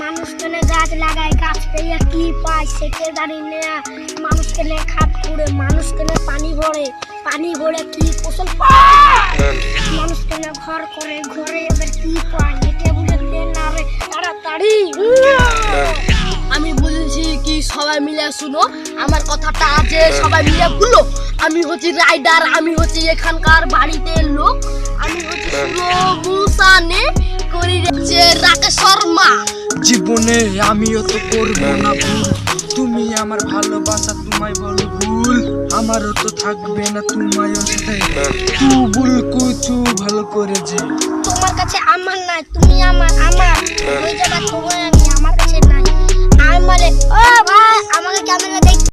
মানুষকে গাছ লাগায়? গাছ পেয়ে কি পায়? সেকে জানি না মানুষকে খাট করে মানুষ মানুষকে পানি ভরে? পানি ভরে কি ফসল? পায় মানুষ কেনে ঘর করে ঘরে এবার কি পায়? এটা বলে না রে তাড়াতাড়ি। আমি বলছি কি সবাই মিলে শুনো আমার কথাটা আছে সবাই মিলে বলো। আমি হচ্ছি রাইডার আমি হচ্ছি এখানকার বাড়িতে লোক। আমি হচ্ছি মুসানে করি যে রাকেশ শর্মা। জীবনে আমিও তো করব না ভুল। তুমি আমার ভালোবাসা তোমায় বলো ভুল। আমারও তো থাকবে না তোমায় সাথে তু ভুল কুচু ভালো করেছি। তোমার কাছে আমার নাই তুমি আমার আমার। ওই জায়গা তোমার